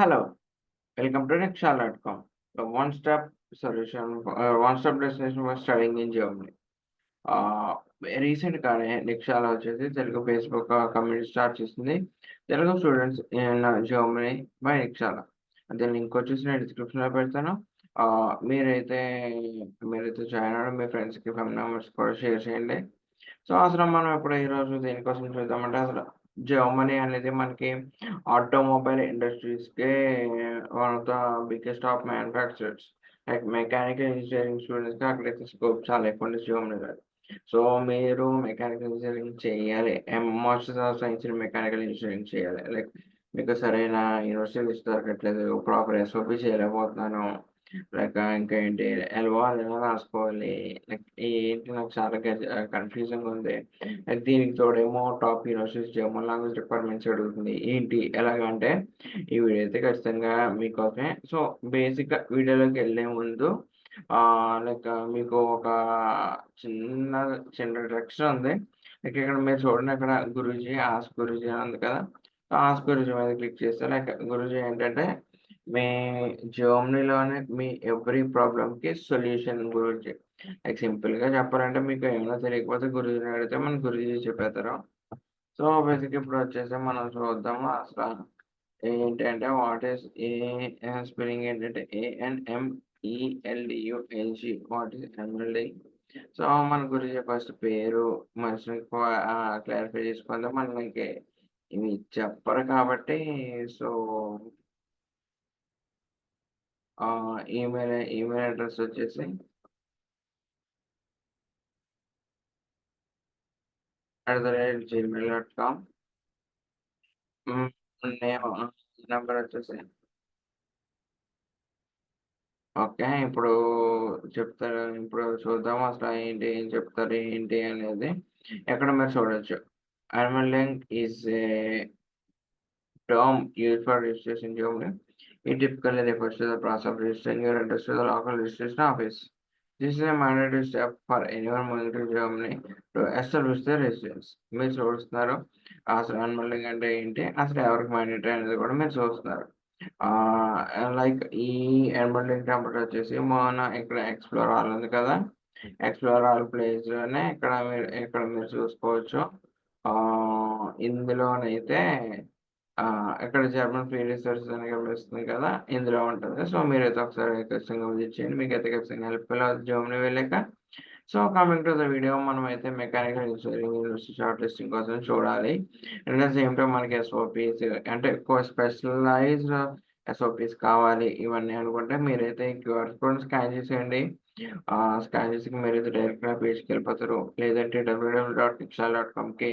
Hello, welcome to Nexal.com, the one-step solution, for- uh, one-step destination for studying in Germany. Uh, recent Nikshala వచ్చేసి Telugu Facebook community start చేసింది. Telugu students in Germany by Nikshala దీని link వచ్చేసి నేను డిస్క్రిప్షన్లో పెడతాను. మీరైతే మీరైతే join అవ్వడం మీ ఫ్రెండ్స్కి ఫ్యామిలీ మెంబర్స్ కూడా షేర్ చేయండి. సో అసలు మనం ఇప్పుడు ఈరోజు దేనికోసం చూద్దామంటే అసలు జర్మనీ అనేది మనకి automobile ఇండస్ట్రీస్కి one of the biggest of manufacturers. Like mechanical engineering స్టూడెంట్స్కి అక్కడైతే స్కోప్ చాలా ఎక్కువ ఉంది కాదు. సో మీరు మెకానికల్ ఇంజనీరింగ్ చేయాలి. Masters of science mechanical engineering చేయాలి. లైక్ మీకు సరైన యూనివర్సిటీ దొరకట్లేదు. ప్రాపర్ ఎస్ఓపి చేయలేకపోతున్నాను. లైక్ ఇంకా ఏంటి ఎల్వాల్ ఎలా రాసుకోవాలి? లైక్ ఏంటి నాకు చాలా కన్ఫ్యూజన్ ఉంది. లైక్ దీనికి తోడేమో top universities German language requirements అడుగుతుంది. ఏంటి ఎలాగంటే ఈ వీడియో అయితే ఖచ్చితంగా మీకోసమే. సో బేసిక్ వీడియోలోకి వెళ్ళే ముందు లైక్ మీకు ఒక చిన్న చిన్న డైరెక్షన్ ఉంది. లైక్ ఇక్కడ మీరు చూడండి అక్కడ గురూజీ ఆస్ గురూజీ అని ఉంది కదా. ఆస్ గురూజీ మీద క్లిక్ చేస్తే లైక్ గురూజీ ఏంటంటే మీ జర్మనీలోనే మీ ఎవ్రీ ప్రాబ్లమ్కి సొల్యూషన్ గురించి. లైక్ సింపుల్గా చెప్పాలంటే మీకు ఏమైనా తెలియకపోతే గురుజీని అడిగితే మన గురుజీ చెప్పేస్తారు. సో బేసిక్ ఇప్పుడు వచ్చేసి మనం చూద్దాము అసలు ఏంటంటే వాట్ ఈస్ ఏ స్పెల్లింగ్ ఏంటంటే ఏఎన్ఎంఈఎల్డియుఎల్జి వాట్ ఈస్ ఎంఎల్డి సో మన గురించి ఫస్ట్ పేరు మనిషిని క్లారిఫై చేసుకుంటే మనకి ఇవి చెప్పరు కాబట్టి సో ఈమెయిల్ ఈమెయిల్ అడ్రస్ వచ్చేసి? At the rate Gmail dot com name number వచ్చేసి. ఓకే ఇప్పుడు చెప్తారు ఇప్పుడు చూద్దాం అసలు ఏంటి ఏం చెప్తారు ఏంటి అనేది. ఎక్కడ మీరు చూడొచ్చు. Animal link is a term use for registration Germany. It typically refers to the process of registering your address to the local registration office. This is a mandatory step for anyone moving to Germany to establish their residence. మీరు చూస్తున్నారు అసలు animal link అంటే ఏంటి అసలు ఎవరికి mandatory అనేది కూడా మీరు చూస్తున్నారు లైక్ ఈ యానిమల్ లింక్ టెంపర్ వచ్చేసి మన ఇక్కడ ఎక్స్ప్లోర్ ఆల్ ఉంది కదా ఎక్స్ప్లోర్ ఆల్ ప్లేస్లోనే ఇక్కడ మీరు ఇక్కడ మీరు చూసుకోవచ్చు ఆ ఇందులోనైతే ఆ ఇక్కడ జర్మన్ ఫ్రీ రిసర్చ్ అని కనిపిస్తుంది కదా ఇందులో ఉంటుంది. సో మీరైతే ఒకసారి ఖచ్చితంగా విజిట్ చేయండి. మీకు అయితే ఖచ్చితంగా హెల్ప్ఫుల్ అవుతుంది జర్మనీ వెళ్ళాక. So coming to the video మనం అయితే mechanical engineering university short listing కోసం చూడాలి. అండ్ సేమ్ టైం మనకి ఎస్ఓపిస్ అంటే ఎక్కువ స్పెషలైజ్డ్ ఎస్ఓపిస్ కావాలి ఇవన్నీ అనుకుంటే మీరైతే క్యూఆర్ కోడ్ స్కాన్ చేసేయండి. స్కాన్ చేసి మీరైతే డైరెక్ట్గా పేజ్కి వెళ్ళిపోతారు. లేదంటే డబ్ల్యూడబ్ల్యూ డాట్ నిక్షాల్ డాట్ కామ్కి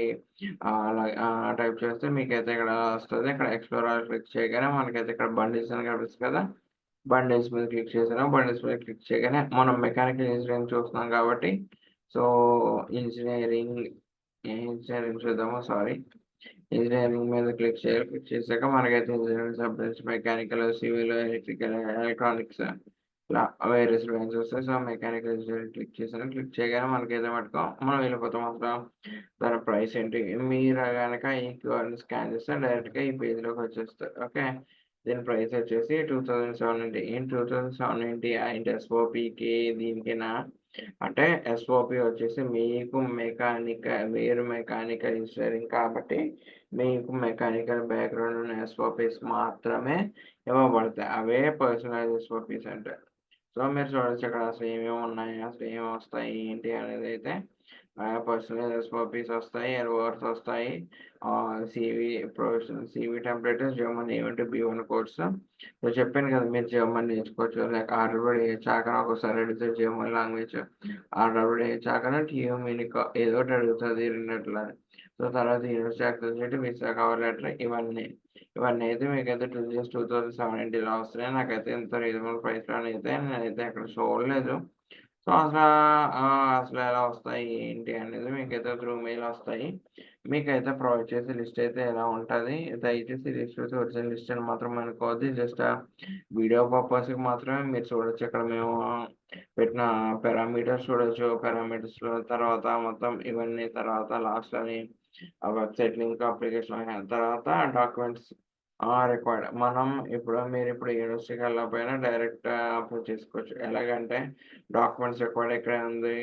టైప్ చేస్తే మీకైతే ఇక్కడ వస్తుంది. ఇక్కడ ఎక్స్ప్లోరర్ క్లిక్ చేయగానే మనకైతే ఇక్కడ బండిల్స్ అని కనిపిస్తుంది కదా. బండిల్స్ మీద క్లిక్ చేసాను బండిల్స్ మీద క్లిక్ చేయగానే మనం మెకానికల్ ఇంజనీరింగ్ చూస్తున్నాం కాబట్టి సో ఇంజనీరింగ్ ఇంజనీరింగ్ చూద్దాము సారీ. ఇంజనీరింగ్ మీద క్లిక్ చేయాలి. క్లిక్ చేశాక మనకైతే engineering subjects mechanical civil electrical electronics ఇలా వేరియస్ బ్రాంచ్ వస్తాయి సో మెకానికల్ ఇంజనీరింగ్ క్లిక్ చేశాను క్లిక్ చేయగానే మనకి ఏదో పట్టుకో మనం వెళ్ళిపోతాం అసలు. దాని ప్రైస్ ఏంటి? మీరు కనుక ఈ క్యూఆర్ని స్కాన్ చేస్తే డైరెక్ట్గా ఈ పేజ్లోకి వచ్చేస్తారు ఓకే దీని ప్రైస్ వచ్చేసి టూ థౌజండ్ సెవెన్ నైంటీ ఏం టూ థౌజండ్ సెవెన్ నైంటీ అంటే ఎస్ఓపికి దీనికైనా? అంటే ఎస్ఓపి వచ్చేసి మీకు మెకానికల్ మీరు మెకానికల్ ఇంజనీరింగ్ కాబట్టి మీకు మెకానికల్ బ్యాక్గ్రౌండ్ ఉన్న ఎస్ఓపీస్ మాత్రమే ఇవ్వబడతాయి. అవే పర్సనలైజ్ ఎస్ఓపీస్ అంటే సో మీరు చూడొచ్చు ఇక్కడ అసలు ఏమేమి ఉన్నాయి అసలు ఏమి వస్తాయి ఏంటి అనేది అయితే పర్సనలైజ్ పాపీస్ వస్తాయి ఎర్వర్స్ వస్తాయి CV professional CV template German event B one course so చెప్పాను కదా మీరు జర్మన్ నేర్చుకోవచ్చు లైక్ ఆర్డర్బడి చాకన ఒకసారి అడిగితే జర్మన్ లాంగ్వేజ్ ఆర్డర్బడి చాకన టీయో మినిక ఏదో ఒకటి అడుగుతుంది రెండట్లా సో తర్వాత యూనివర్సిటీ యాక్సెస్ చేసి వీసా కవర్ లెటర్ ఇవన్నీ ఇవన్నీ అయితే మీకు అయితే two just two thousand seven ఇంటిలో వస్తున్నాయి. నాకైతే ఇంత రీజనబుల్ ప్రైస్లో అయితే నేనైతే అక్కడ చూడలేదు. సో అసలు అసలు ఎలా వస్తాయి ఏంటి అనేది మీకైతే త్రూ మెయిల్ వస్తాయి. మీకైతే ప్రొవైడ్ చేసే లిస్ట్ అయితే ఎలా ఉంటుంది దయచేసి లిస్ట్ అయితే ఒరిజినల్ లిస్ట్ అని మాత్రం అనుకోవద్దు. జస్ట్ వీడియో పర్పస్కి మాత్రమే మీరు చూడొచ్చు. ఇక్కడ మేము పెట్టిన పారామీటర్స్ చూడొచ్చు. పారామీటర్స్లో తర్వాత మొత్తం ఇవన్నీ తర్వాత లాస్ట్ అని ఆ వెబ్సైట్ లింక్ అప్లికేషన్ తర్వాత డాక్యుమెంట్స్ రికార్డ్ మనం ఇప్పుడు మీరు ఇప్పుడు యూనివర్సిటీకి వెళ్ళకపోయినా డైరెక్ట్ అప్లై చేసుకోవచ్చు. ఎలాగంటే డాక్యుమెంట్స్ రికార్డ్ ఇక్కడ ఉంది?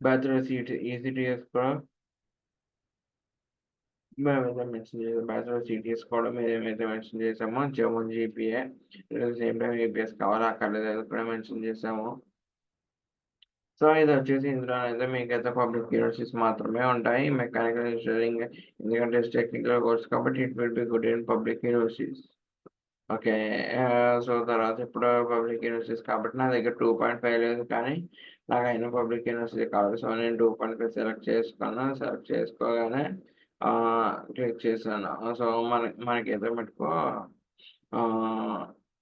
బ్యాచులర్ సీట్ ఈసీటీఎస్ కూడా మెన్షన్ చేసాం బ్యాచులర్ సిటీఎస్ కూడా మేము ఏమైతే మెన్షన్ చేసామో Zeeman GPA same time APS కావాలా అక్కర్లేదు అది కూడా మెన్షన్ చేసాము. సో ఇది వచ్చేసి ఇందులో అయితే మీకైతే పబ్లిక్ యూనివర్సిటీస్ మాత్రమే ఉంటాయి. మెకానికల్ ఇంజనీరింగ్ ఎందుకంటే టెక్నికల్ కోర్స్ కాబట్టి it will be good in public universities okay so తర్వాత ఇప్పుడు పబ్లిక్ యూనివర్సిటీస్ కాబట్టి నా దగ్గర టూ పాయింట్ ఫైవ్ లేదు కానీ నాకు అయిన పబ్లిక్ యూనివర్సిటీ కావాలి. సో నేను టూ పాయింట్ ఫైవ్ సెలెక్ట్ చేసుకున్నాను సెలెక్ట్ చేసుకోగానే క్లిక్ చేశాను. సో మన మనకైతే మటుకు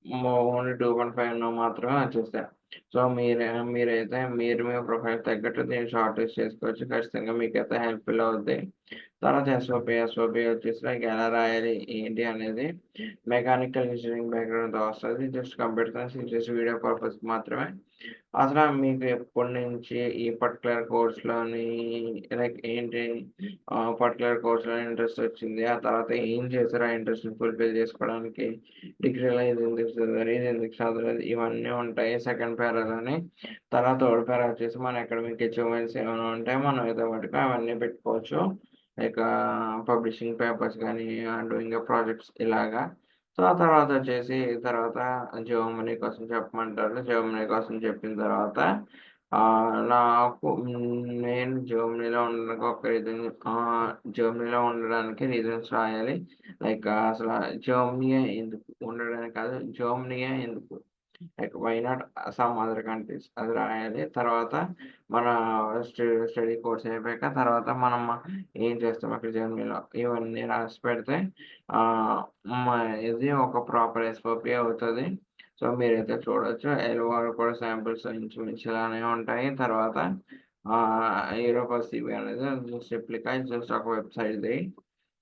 ఓన్లీ టూ పాయింట్ ఫైవ్ మాత్రమే వచ్చేస్తాయి సో మీరే మీరైతే మీరు మీ ప్రొఫైల్ తగ్గట్టు దీన్ని షార్ట్ లిస్ట్ చేసుకోవచ్చు. ఖచ్చితంగా మీకైతే హెల్ప్ఫుల్ అవుతాయి తర్వాత ఎస్ఓపి ఎస్ఓపి వచ్చేసి లైక్ ఎలా రాయాలి ఏంటి అనేది మెకానికల్ ఇంజనీరింగ్ బ్యాక్గ్రౌండ్ వస్తుంది. Just computer science just video purpose మాత్రమే. అసలు మీకు ఎప్పటి నుంచి ఈ పర్టికులర్ కోర్స్లోని లైక్ ఏంటి పర్టికులర్ కోర్స్లో ఇంట్రెస్ట్ వచ్చింది ఆ తర్వాత ఏం చేశారు ఆ ఇంట్రెస్ట్ని ఫుల్ఫిల్ చేసుకోవడానికి డిగ్రీలో ఇది ఎందుకు చదివారు ఇది ఎందుకు చదవలేదు ఇవన్నీ ఉంటాయి. సెకండ్ పేరాలోని తర్వాత థర్డ్ పేరా వచ్చేసి మన అకాడమిక్ అచీవ్మెంట్స్ ఏమైనా ఉంటే మనం ఏదో వాటికి అవన్నీ పెట్టుకోవచ్చు. లైక్ పబ్లిషింగ్ పేపర్స్ కానీ డూయింగ్ ప్రాజెక్ట్స్ ఇలాగా. సో ఆ తర్వాత వచ్చేసి తర్వాత జర్మనీ కోసం చెప్పమంటారు. జర్మనీ కోసం చెప్పిన తర్వాత నాకు నేను జర్మనీలో ఉండడానికి ఒక రీజన్ జర్మనీలో ఉండడానికి రీజన్స్ రాయాలి. లైక్ అసలు జర్మనీయే ఎందుకు? ఉండడానికి కాదు జర్మనీయే ఎందుకు? Like why not some other countries అది రాయాలి. తర్వాత మన స్టడీ కోర్స్ అయిపోయాక తర్వాత మనం ఏం చేస్తాం అక్కడ జర్మనీలో? ఇవన్నీ రాసి పెడితే ఇది ఒక ప్రాపర్ ఎస్ఓపి అవుతుంది. సో మీరైతే చూడొచ్చు. ఎల్వారు కూడా శాంపిల్స్ ఇంచుమించు ఇలానే ఉంటాయి. తర్వాత యూరోపా సిబి అనేది జస్ట్ ఎప్లికా జస్ట్ ఒక వెబ్సైట్ది.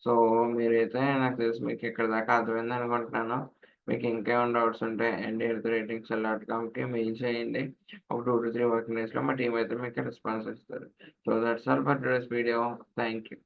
సో మీరైతే నాకు తెలిసి మీకు ఇక్కడ దాకా అర్థమైంది అనుకుంటున్నాను. మీకు ఇంకేమైనా డౌట్స్ ఉంటే అండ్ హెల్త్ రేటింగ్స్ డాట్ కామ్కి మెయిల్ చేయండి. ఒక టూ టు త్రీ వర్కింగ్ డేస్లో మా టీం అయితే మీకు రెస్పాన్స్ ఇస్తారు. So that's all for today's video thank you